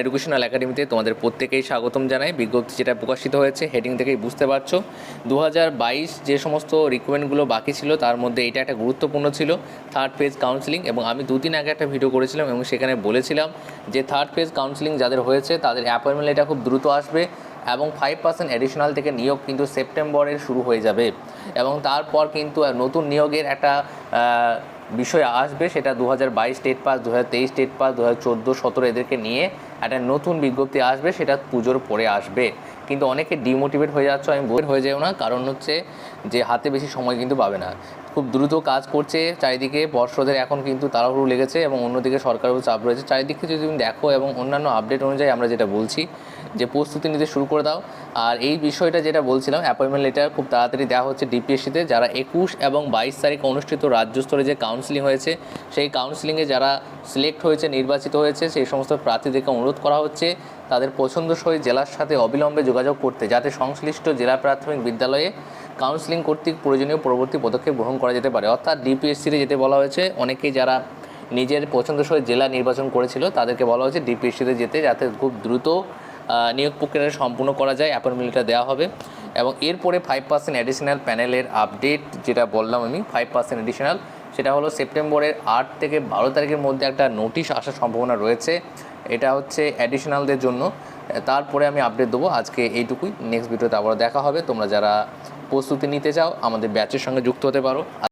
Educational একাডেমিতে তোমাদের প্রত্যেকেই স্বাগতম জানাই। বিজ্ঞপ্তি যেটা প্রকাশিত হয়েছে হেডিং থেকেই বুঝতে পারছ। দু হাজার বাইশ যে সমস্ত রিকোয়েন্টগুলো বাকি ছিল, তার মধ্যে এটা একটা গুরুত্বপূর্ণ ছিল। থার্ড ফেজ কাউন্সিলিং এবং আমি দুদিন আগে একটা ভিডিও করেছিলাম এবং সেখানে বলেছিলাম যে থার্ড ফেজ কাউন্সিলিং যাদের হয়েছে, তাদের অ্যাপয়েন্টমেন্ট এটা খুব দ্রুত আসবে এবং ফাইভ পার্সেন্ট অ্যাডিশনাল থেকে নিয়োগ কিন্তু সেপ্টেম্বরের শুরু হয়ে যাবে। এবং তারপর কিন্তু নতুন নিয়োগের একটা বিষয় আসবে সেটা দু হাজার বাইশ স্টেট পাস দু হাজার তেইশ স্টেট পাস দু হাজার চোদ্দ, সতেরো এদেরকে নিয়ে একটা নতুন বিজ্ঞপ্তি আসবে, সেটা পুজোর পরে আসবে। কিন্তু অনেকে ডিমোটিভেট হয়ে যাচ্ছে, আমি বোর হয়ে যাও না, কারণ হচ্ছে যে হাতে বেশি সময় কিন্তু পাবে না। খুব দ্রুত কাজ করছে, চারিদিকে বর্ষদের এখন কিন্তু তাড়াহুড়ো লেগেছে এবং অন্যদিকে সরকারেরও চাপ রয়েছে। চারিদিকে যদি তুমি দেখো এবং অন্যান্য আপডেট অনুযায়ী আমরা যেটা বলছি, যে প্রস্তুতি নিতে শুরু করে দাও। আর এই বিষয়টা যেটা বলছিলাম অ্যাপয়েন্টমেন্ট লেটার খুব তাড়াতাড়ি দেওয়া হচ্ছে ডিপিএসসিতে যারা একুশ এবং বাইশ তারিখ অনুষ্ঠিত রাজ্য স্তরে যে কাউন্সিলিং হয়েছে। সেই কাউন্সিলিংয়ে যারা সিলেক্ট হয়েছে, নির্বাচিত হয়েছে, সেই সমস্ত প্রার্থীদেরকে অনুরোধ করা হচ্ছে তাদের পছন্দসই জেলার সাথে অবিলম্বে যোগাযোগ করতে, যাতে সংশ্লিষ্ট জেলা প্রাথমিক বিদ্যালয়ে কাউন্সিলিং কর্তৃক প্রয়োজনীয় পরবর্তী পদক্ষেপ গ্রহণ করা যেতে পারে। অর্থাৎ ডিপিএসসিতে যেতে বলা হয়েছে, অনেকেই যারা নিজের পছন্দসই জেলা নির্বাচন করেছিল, তাদেরকে বলা হয়েছে ডিপিএসসিতে যেতে, যাতে খুব দ্রুত নিয়োগ প্রক্রিয়াটা সম্পূর্ণ করা যায় অ্যাপয়েন্টমেন্টটা দেওয়া হবে। এবং এরপরে ফাইভ পার্সেন্ট অ্যাডিশনাল প্যানেলের আপডেট যেটা বললাম আমি ফাইভ পার্সেন্ট অ্যাডিশনাল সেটা হলো সেপ্টেম্বরের আট থেকে বারো তারিখের মধ্যে একটা নোটিশ আসার সম্ভাবনা রয়েছে। এটা হচ্ছে অ্যাডিশনালদের জন্য। তারপরে আমি আপডেট দেবো। আজকে এইটুকুই। নেক্সট ভিডিওতে আবার দেখা হবে। তোমরা যারা প্রস্তুতি নিতে চাও, আমাদের ব্যাচের সঙ্গে যুক্ত হতে পারো।